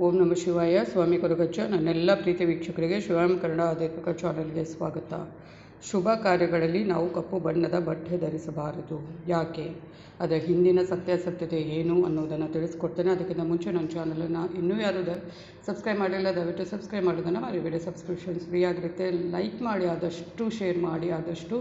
ಓಂ ನಮ ಶಿವಾಯ. ಸ್ವಾಮಿ ಕೊರಗಚ್ಚ. ನನ್ನೆಲ್ಲ ಪ್ರೀತಿ ವೀಕ್ಷಕರಿಗೆ ಶಿವಾಯಂ ಕನ್ನಡ ಆಧ್ಯಾತ್ಮಿಕ ಚಾನಲ್ಗೆ ಸ್ವಾಗತ. ಶುಭ ಕಾರ್ಯಗಳಲ್ಲಿ ನಾವು ಕಪ್ಪು ಬಣ್ಣದ ಬಟ್ಟೆ ಧರಿಸಬಾರದು. ಯಾಕೆ? ಅದರ ಹಿಂದಿನ ಸತ್ಯಾಸತ್ಯತೆ ಏನು ಅನ್ನೋದನ್ನು ತಿಳಿಸ್ಕೊಡ್ತೇನೆ. ಅದಕ್ಕಿಂತ ಮುಂಚೆ ನನ್ನ ಚಾನಲನ್ನು ಇನ್ನೂ ಯಾರು ಸಬ್ಸ್ಕ್ರೈಬ್ ಮಾಡಿಲ್ಲ, ದಯವಿಟ್ಟು ಸಬ್ಸ್ಕ್ರೈಬ್ ಮಾಡೋದನ್ನು ಮರಿಬೇಡಿ. ಸಬ್ಸ್ಕ್ರಿಪ್ಷನ್ಸ್ ಫ್ರೀ ಆಗಿರುತ್ತೆ. ಲೈಕ್ ಮಾಡಿ, ಆದಷ್ಟು ಶೇರ್ ಮಾಡಿ, ಆದಷ್ಟು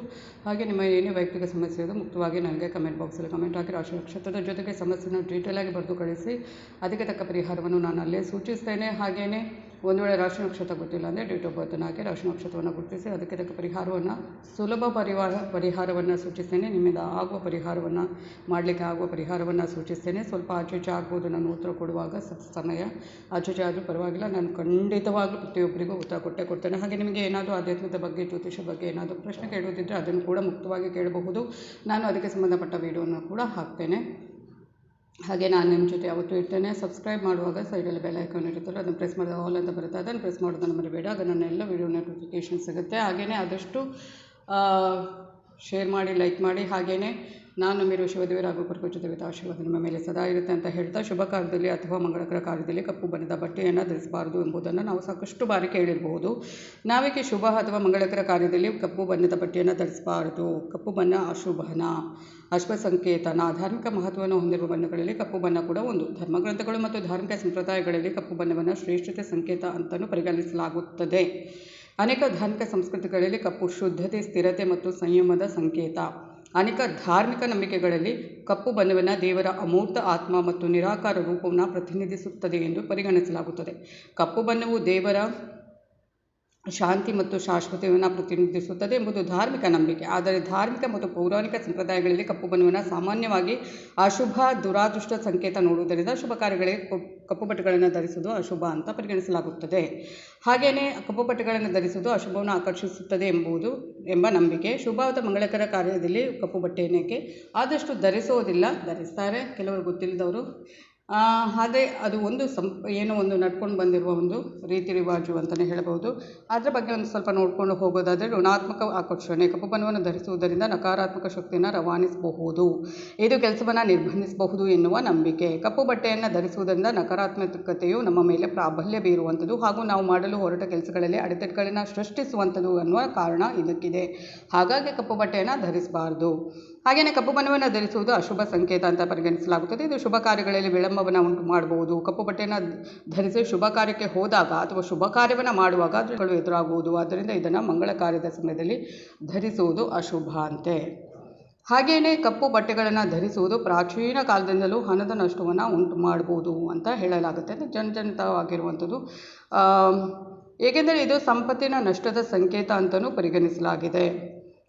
ಹಾಗೆ ನಿಮ್ಮ ಏನೇ ವೈಯಕ್ತಿಕ ಸಮಸ್ಯೆ ಇದೆ ಮುಕ್ತವಾಗಿ ನನಗೆ ಕಮೆಂಟ್ ಬಾಕ್ಸಲ್ಲಿ ಕಮೆಂಟ್ ಹಾಕಿ. ರಾಶಿ ನಕ್ಷತ್ರದ ಜೊತೆಗೆ ಸಮಸ್ಯೆನ ಡೀಟೇಲಾಗಿ ಬರೆದು ಕಳಿಸಿ. ಅದಕ್ಕೆ ತಕ್ಕ ಪರಿಹಾರವನ್ನು ನಾನು ಅಲ್ಲೇ ಸೂಚಿಸ್ತೇನೆ. ಹಾಗೆಯೇ ಒಂದು ವೇಳೆ ರಾಶಿ ನಕ್ಷತ್ರ ಗೊತ್ತಿಲ್ಲ ಅಂದರೆ ಡೇಟ್ ಆಫ್ ಬರ್ತನ್ನು ಹಾಕಿ ರಾಶಿ ನಕ್ಷತ್ರವನ್ನು ಗುರುತಿಸಿ ಅದಕ್ಕೆ ತಕ್ಕ ಪರಿಹಾರವನ್ನು, ಸುಲಭ ಪರಿವಾರ ಪರಿಹಾರವನ್ನು ಸೂಚಿಸ್ತೇನೆ. ನಿಮ್ಮಿಂದ ಆಗುವ ಪರಿಹಾರವನ್ನು ಮಾಡಲಿಕ್ಕೆ ಆಗುವ ಪರಿಹಾರವನ್ನು ಸೂಚಿಸ್ತೇನೆ. ಸ್ವಲ್ಪ ಆಚೆಚೆ ಆಗ್ಬೋದು ನಾನು ಉತ್ತರ ಕೊಡುವಾಗ ಸಮಯ. ಆಚೆಚೆ ಆದರೂ ಪರವಾಗಿಲ್ಲ, ನಾನು ಖಂಡಿತವಾಗ್ಲೂ ಪ್ರತಿಯೊಬ್ಬರಿಗೂ ಉತ್ತರ ಕೊಟ್ಟೇ ಕೊಡ್ತೇನೆ. ಹಾಗೆ ನಿಮಗೆ ಏನಾದರೂ ಆಧ್ಯಾತ್ಮದ ಬಗ್ಗೆ, ಜ್ಯೋತಿಷ ಬಗ್ಗೆ ಏನಾದರೂ ಪ್ರಶ್ನೆ ಕೇಳೋದಿದ್ದರೆ ಅದನ್ನು ಕೂಡ ಮುಕ್ತವಾಗಿ ಕೇಳಬಹುದು. ನಾನು ಅದಕ್ಕೆ ಸಂಬಂಧಪಟ್ಟ ವೀಡಿಯೋನ ಕೂಡ ಹಾಕ್ತೇನೆ. ಹಾಗೆ ನಾನು ನಿಮ್ಮ ಜೊತೆ ಯಾವತ್ತೂ ಇರ್ತೇನೆ. ಸಬ್ಸ್ಕ್ರೈಬ್ ಮಾಡುವಾಗ ಸೈಡಲ್ಲಿ ಬೆಲ್ ಐಕಾನ್ ಇರುತ್ತಲ್ಲ, ಅದನ್ನು ಪ್ರೆಸ್ ಮಾಡಿದ ಆಲ್ ಅಂತ ಬರುತ್ತೆ. ಅದನ್ನು ಪ್ರೆಸ್ ಮಾಡೋದನ್ನು ಮರಿಬೇಡ. ಆಗ ನನ್ನ ಎಲ್ಲ ವಿಡಿಯೋ ನೋಟಿಫಿಕೇಷನ್ ಸಿಗುತ್ತೆ. ಹಾಗೆಯೇ ಆದಷ್ಟು ಶೇರ್ ಮಾಡಿ ಲೈಕ್ ಮಾಡಿ. ಹಾಗೆಯೇ ನಾನು ಮೀರು ಶಿವದೇವರ ಹಾಗೂ ಜೊತೆ ಆಶೀರ್ವಾದ ನಿಮ್ಮ ಮೇಲೆ ಸದಾ ಇರುತ್ತೆ ಅಂತ ಹೇಳ್ತಾ ಶುಭ ಕಾಲದಲ್ಲಿ ಅಥವಾ ಮಂಗಳಕರ ಕಾರ್ಯದಲ್ಲಿ ಕಪ್ಪು ಬಣ್ಣದ ಬಟ್ಟೆಯನ್ನು ಧರಿಸಬಾರದು ಎಂಬುದನ್ನು ನಾವು ಸಾಕಷ್ಟು ಬಾರಿ ಕೇಳಿರಬಹುದು. ನಾವೇಕೆ ಶುಭ ಅಥವಾ ಮಂಗಳಕರ ಕಾರ್ಯದಲ್ಲಿ ಕಪ್ಪು ಬಣ್ಣದ ಬಟ್ಟೆಯನ್ನು ಧರಿಸಬಾರದು. ಕಪ್ಪು ಬಣ್ಣ ಅಶುಭನ ಅಶ್ವ ಸಂಕೇತನ ಧಾರ್ಮಿಕ ಮಹತ್ವವನ್ನು ಹೊಂದಿರುವ ಬಣ್ಣಗಳಲ್ಲಿ ಕಪ್ಪು ಬಣ್ಣ ಕೂಡ ಒಂದು. ಧರ್ಮಗ್ರಂಥಗಳು ಮತ್ತು ಧಾರ್ಮಿಕ ಸಂಪ್ರದಾಯಗಳಲ್ಲಿ ಕಪ್ಪು ಬಣ್ಣವನ್ನು ಶ್ರೇಷ್ಠತೆ, ಸಂಕೇತ ಅಂತಲೂ ಪರಿಗಣಿಸಲಾಗುತ್ತದೆ. ಅನೇಕ ಧಾರ್ಮಿಕ ಸಂಸ್ಕೃತಿಗಳಲ್ಲಿ ಕಪ್ಪು ಶುದ್ಧತೆ, ಸ್ಥಿರತೆ ಮತ್ತು ಸಂಯಮದ ಸಂಕೇತ. ಅನೇಕ ಧಾರ್ಮಿಕ ನಂಬಿಕೆಗಳಲ್ಲಿ ಕಪ್ಪು ಬಣ್ಣವನ್ನು ದೇವರ ಅಮೂರ್ತ ಆತ್ಮ ಮತ್ತು ನಿರಾಕಾರ ರೂಪವನ್ನು ಪ್ರತಿನಿಧಿಸುತ್ತದೆ ಎಂದು ಪರಿಗಣಿಸಲಾಗುತ್ತದೆ. ಕಪ್ಪು ಬಣ್ಣವು ದೇವರ ಶಾಂತಿ ಮತ್ತು ಶಾಶ್ವತವನ್ನು ಪ್ರತಿನಿಧಿಸುತ್ತದೆ ಎಂಬುದು ಧಾರ್ಮಿಕ ನಂಬಿಕೆ. ಆದರೆ ಧಾರ್ಮಿಕ ಮತ್ತು ಪೌರಾಣಿಕ ಸಂಪ್ರದಾಯಗಳಲ್ಲಿ ಕಪ್ಪು ಬಣ್ಣವನ್ನು ಸಾಮಾನ್ಯವಾಗಿ ಅಶುಭ, ದುರಾದೃಷ್ಟ ಸಂಕೇತ ನೋಡುವುದರಿಂದ ಶುಭ ಕಾರ್ಯಗಳಿಗೆ ಕಪ್ಪು- ಬಟ್ಟೆಗಳನ್ನು ಧರಿಸುವುದು ಅಶುಭ ಅಂತ ಪರಿಗಣಿಸಲಾಗುತ್ತದೆ. ಹಾಗೆಯೇ ಕಪ್ಪು ಬಟ್ಟೆಗಳನ್ನು ಧರಿಸುವುದು ಅಶುಭವನ್ನು ಆಕರ್ಷಿಸುತ್ತದೆ ಎಂಬುದು, ಎಂಬ ನಂಬಿಕೆ. ಶುಭ ಅಥವಾ ಮಂಗಳಕರ ಕಾರ್ಯದಲ್ಲಿ ಕಪ್ಪು ಬಟ್ಟೆಯನ್ನೇಕೆ? ಆದಷ್ಟು ಧರಿಸೋದಿಲ್ಲ. ಧರಿಸ್ತಾರೆ. ಕೆಲವರು ಗೊತ್ತಿಲ್ಲದವರು ಆದರೆ ಅದು ಒಂದು ಸಂ ಏನು ಒಂದು ನಡ್ಕೊಂಡು ಬಂದಿರುವ ಒಂದು ರೀತಿ ರಿವಾಜು ಅಂತಲೇ ಹೇಳಬಹುದು. ಅದರ ಬಗ್ಗೆ ಒಂದು ಸ್ವಲ್ಪ ನೋಡಿಕೊಂಡು ಹೋಗೋದಾದರೆ ಋಣಾತ್ಮಕ ಆಕರ್ಷಣೆ, ಕಪ್ಪು ಬಣ್ಣವನ್ನು ಧರಿಸುವುದರಿಂದ ನಕಾರಾತ್ಮಕ ಶಕ್ತಿಯನ್ನು ರವಾನಿಸಬಹುದು. ಇದು ಕೆಲಸವನ್ನು ನಿರ್ಬಂಧಿಸಬಹುದು ಎನ್ನುವ ನಂಬಿಕೆ. ಕಪ್ಪು ಬಟ್ಟೆಯನ್ನು ಧರಿಸುವುದರಿಂದ ನಕಾರಾತ್ಮಕತೆಯು ನಮ್ಮ ಮೇಲೆ ಪ್ರಾಬಲ್ಯ ಬೀರುವಂಥದ್ದು ಹಾಗೂ ನಾವು ಮಾಡಲು ಹೊರಟ ಕೆಲಸಗಳಲ್ಲಿ ಅಡೆತಡೆಗಳನ್ನು ಸೃಷ್ಟಿಸುವಂಥದ್ದು ಅನ್ನುವ ಕಾರಣ ಇದಕ್ಕಿದೆ. ಹಾಗಾಗಿ ಕಪ್ಪು ಬಟ್ಟೆಯನ್ನು ಧರಿಸಬಾರ್ದು. ಹಾಗೆಯೇ ಕಪ್ಪು ಬಣ್ಣವನ್ನು ಧರಿಸುವುದು ಅಶುಭ ಸಂಕೇತ ಅಂತ ಪರಿಗಣಿಸಲಾಗುತ್ತದೆ. ಇದು ಶುಭ ಕಾರ್ಯಗಳಲ್ಲಿ ವಿಳಂಬವನ್ನು ಉಂಟು ಮಾಡಬಹುದು ಕಪ್ಪು ಬಟ್ಟೆಯನ್ನು ಧರಿಸಿ ಶುಭ ಕಾರ್ಯಕ್ಕೆ ಹೋದಾಗ ಅಥವಾ ಶುಭ ಕಾರ್ಯವನ್ನು ಮಾಡುವಾಗ ಅದಗಳು ಎದುರಾಗುವುದು. ಆದ್ದರಿಂದ ಇದನ್ನು ಮಂಗಳ ಕಾರ್ಯದ ಸಮಯದಲ್ಲಿ ಧರಿಸುವುದು ಅಶುಭ ಅಂತೆ. ಹಾಗೆಯೇ ಕಪ್ಪು ಬಟ್ಟೆಗಳನ್ನು ಧರಿಸುವುದು ಪ್ರಾಚೀನ ಕಾಲದಿಂದಲೂ ಹಣದ ನಷ್ಟವನ್ನು ಉಂಟು ಮಾಡಬಹುದು ಅಂತ ಹೇಳಲಾಗುತ್ತೆ. ಅಂದರೆ ಜನಜನಿತವಾಗಿರುವಂಥದ್ದು. ಏಕೆಂದರೆ ಇದು ಸಂಪತ್ತಿನ ನಷ್ಟದ ಸಂಕೇತ ಅಂತಲೂ ಪರಿಗಣಿಸಲಾಗಿದೆ.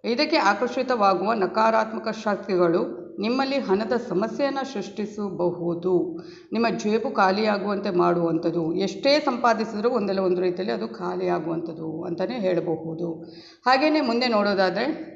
ಇದಕ್ಕೆ ಆಕರ್ಷಿತವಾಗುವ ನಕಾರಾತ್ಮಕ ಶಕ್ತಿಗಳು ನಿಮ್ಮಲ್ಲಿ ಹಣದ ಸಮಸ್ಯೆಯನ್ನು ಸೃಷ್ಟಿಸಬಹುದು. ನಿಮ್ಮ ಜೇಬು ಖಾಲಿಯಾಗುವಂತೆ ಮಾಡುವಂಥದ್ದು. ಎಷ್ಟೇ ಸಂಪಾದಿಸಿದರೂ ಒಂದಲ್ಲ ಒಂದು ರೀತಿಯಲ್ಲಿ ಅದು ಖಾಲಿಯಾಗುವಂಥದ್ದು ಅಂತಲೇ ಹೇಳಬಹುದು. ಹಾಗೆಯೇ ಮುಂದೆ ನೋಡೋದಾದರೆ,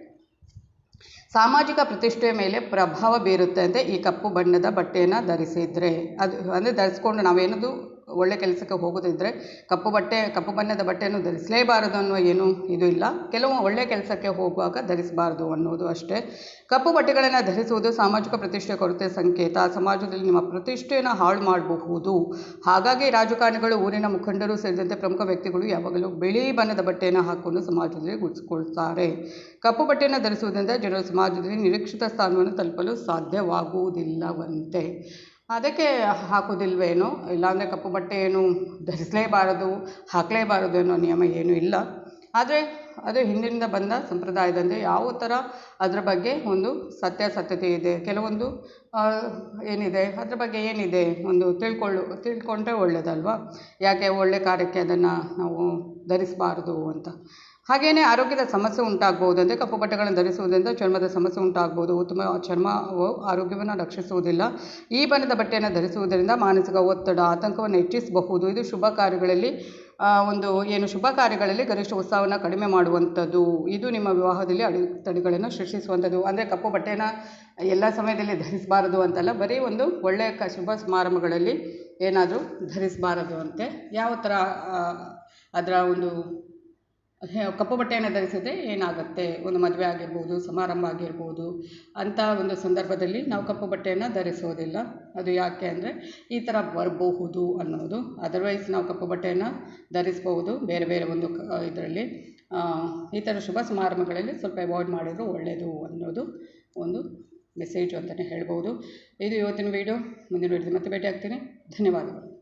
ಸಾಮಾಜಿಕ ಪ್ರತಿಷ್ಠೆಯ ಮೇಲೆ ಪ್ರಭಾವ ಬೀರುತ್ತೆ ಅಂತ ಈ ಕಪ್ಪು ಬಣ್ಣದ ಬಟ್ಟೆಯನ್ನು ಧರಿಸಿದರೆ. ಅದು ಅಂದರೆ ಧರಿಸ್ಕೊಂಡು ನಾವೇನದು ಒಳ್ಳೆ ಕೆಲಸಕ್ಕೆ ಹೋಗೋದಿದ್ದರೆ ಕಪ್ಪು ಬಟ್ಟೆ, ಕಪ್ಪು ಬಣ್ಣದ ಬಟ್ಟೆಯನ್ನು ಧರಿಸಲೇಬಾರದು ಅನ್ನುವ ಏನು ಇದು ಇಲ್ಲ. ಕೆಲವು ಒಳ್ಳೆ ಕೆಲಸಕ್ಕೆ ಹೋಗುವಾಗ ಧರಿಸಬಾರ್ದು ಅನ್ನೋದು ಅಷ್ಟೇ. ಕಪ್ಪು ಬಟ್ಟೆಗಳನ್ನು ಧರಿಸುವುದು ಸಾಮಾಜಿಕ ಪ್ರತಿಷ್ಠೆ ಕೊರತೆ ಸಂಕೇತ. ಸಮಾಜದಲ್ಲಿ ನಿಮ್ಮ ಪ್ರತಿಷ್ಠೆಯನ್ನು ಹಾಳು ಮಾಡಬಹುದು. ಹಾಗಾಗಿ ರಾಜಕಾರಣಿಗಳು, ಊರಿನ ಮುಖಂಡರು ಸೇರಿದಂತೆ ಪ್ರಮುಖ ವ್ಯಕ್ತಿಗಳು ಯಾವಾಗಲೂ ಬಿಳಿ ಬಣ್ಣದ ಬಟ್ಟೆಯನ್ನು ಹಾಕಿಕೊಂಡು ಸಮಾಜದಲ್ಲಿ ಗುರುತಿಸಿಕೊಳ್ತಾರೆ ಕಪ್ಪು ಬಟ್ಟೆಯನ್ನು ಧರಿಸುವುದರಿಂದ ಜನರು ಸಮಾಜದಲ್ಲಿ ನಿರೀಕ್ಷಿತ ಸ್ಥಾನವನ್ನು ತಲುಪಲು ಸಾಧ್ಯವಾಗುವುದಿಲ್ಲವಂತೆ. ಅದಕ್ಕೆ ಹಾಕೋದಿಲ್ವೇನೋ ಇಲ್ಲಾಂದರೆ ಕಪ್ಪು ಬಟ್ಟೆ ಏನು ಧರಿಸಲೇಬಾರದು, ಹಾಕಲೇಬಾರದು ಅನ್ನೋ ನಿಯಮ ಏನೂ ಇಲ್ಲ. ಆದರೆ ಅದು ಹಿಂದಿನಿಂದ ಬಂದ ಸಂಪ್ರದಾಯದಂತೆ ಯಾವ ಥರ ಅದರ ಬಗ್ಗೆ ಒಂದು ಸತ್ಯಾಸತ್ಯತೆ ಇದೆ? ಕೆಲವೊಂದು ಏನಿದೆ? ಅದ್ರ ಬಗ್ಗೆ ಏನಿದೆ? ಒಂದು ತಿಳ್ಕೊಳ್ಳು, ತಿಳ್ಕೊಂಡ್ರೆ ಒಳ್ಳೆಯದಲ್ವಾ ಯಾಕೆ ಒಳ್ಳೆ ಕಾರ್ಯಕ್ಕೆ ಅದನ್ನು ನಾವು ಧರಿಸಬಾರ್ದು ಅಂತ? ಹಾಗೆಯೇ ಆರೋಗ್ಯದ ಸಮಸ್ಯೆ ಉಂಟಾಗಬಹುದು ಅಂದರೆ ಕಪ್ಪು ಬಟ್ಟೆಗಳನ್ನು ಧರಿಸುವುದರಿಂದ ಚರ್ಮದ ಸಮಸ್ಯೆ ಉಂಟಾಗಬಹುದು ಉತ್ತಮ ಚರ್ಮವು ಆರೋಗ್ಯವನ್ನು ರಕ್ಷಿಸುವುದಿಲ್ಲ. ಈ ಬಣ್ಣದ ಬಟ್ಟೆಯನ್ನು ಧರಿಸುವುದರಿಂದ ಮಾನಸಿಕ ಒತ್ತಡ, ಆತಂಕವನ್ನು ಹೆಚ್ಚಿಸಬಹುದು. ಇದು ಶುಭ ಕಾರ್ಯಗಳಲ್ಲಿ ಒಂದು ಏನು ಶುಭ ಕಾರ್ಯಗಳಲ್ಲಿ ಗರಿಷ್ಠ ಉತ್ಸಾಹವನ್ನು ಕಡಿಮೆ ಮಾಡುವಂಥದ್ದು. ಇದು ನಿಮ್ಮ ವಿವಾಹದಲ್ಲಿ ಅಡೆತಡೆಗಳನ್ನು ಸೃಷ್ಟಿಸುವಂಥದ್ದು. ಅಂದರೆ ಕಪ್ಪು ಬಟ್ಟೆನ ಎಲ್ಲ ಸಮಯದಲ್ಲಿ ಧರಿಸಬಾರದು ಅಂತಲ್ಲ, ಬರೀ ಒಂದು ಒಳ್ಳೆಯ ಕ, ಶುಭ ಸಮಾರಂಭಗಳಲ್ಲಿ ಏನಾದರೂ ಧರಿಸಬಾರದು ಅಂತೆ. ಯಾವ ಥರ ಅದರ ಒಂದು ಕಪ್ಪು ಬಟ್ಟೆಯನ್ನು ಧರಿಸಿದ್ರೆ ಏನಾಗುತ್ತೆ? ಒಂದು ಮದುವೆ ಆಗಿರ್ಬೋದು, ಸಮಾರಂಭ ಆಗಿರ್ಬೋದು ಅಂಥ ಒಂದು ಸಂದರ್ಭದಲ್ಲಿ ನಾವು ಕಪ್ಪು ಬಟ್ಟೆಯನ್ನು ಧರಿಸೋದಿಲ್ಲ. ಅದು ಯಾಕೆ ಅಂದರೆ ಈ ಥರ ಬರಬಹುದು ಅನ್ನೋದು. ಅದರ್ವೈಸ್ ನಾವು ಕಪ್ಪು ಬಟ್ಟೆಯನ್ನು ಧರಿಸ್ಬೋದು ಬೇರೆ ಬೇರೆ ಒಂದು ಇದರಲ್ಲಿ. ಈ ಥರ ಶುಭ ಸಮಾರಂಭಗಳಲ್ಲಿ ಸ್ವಲ್ಪ ಅವಾಯ್ಡ್ ಮಾಡಿದ್ರು ಒಳ್ಳೆಯದು ಅನ್ನೋದು ಒಂದು ಮೆಸೇಜು ಅಂತಲೇ ಹೇಳ್ಬೋದು. ಇದು ಇವತ್ತಿನ ವೀಡಿಯೋ ಮುಂದಿನ ವೀಡಿಯೋದಲ್ಲಿ ಮತ್ತೆ ಭೇಟಿ ಆಗ್ತೀನಿ ಧನ್ಯವಾದಗಳು.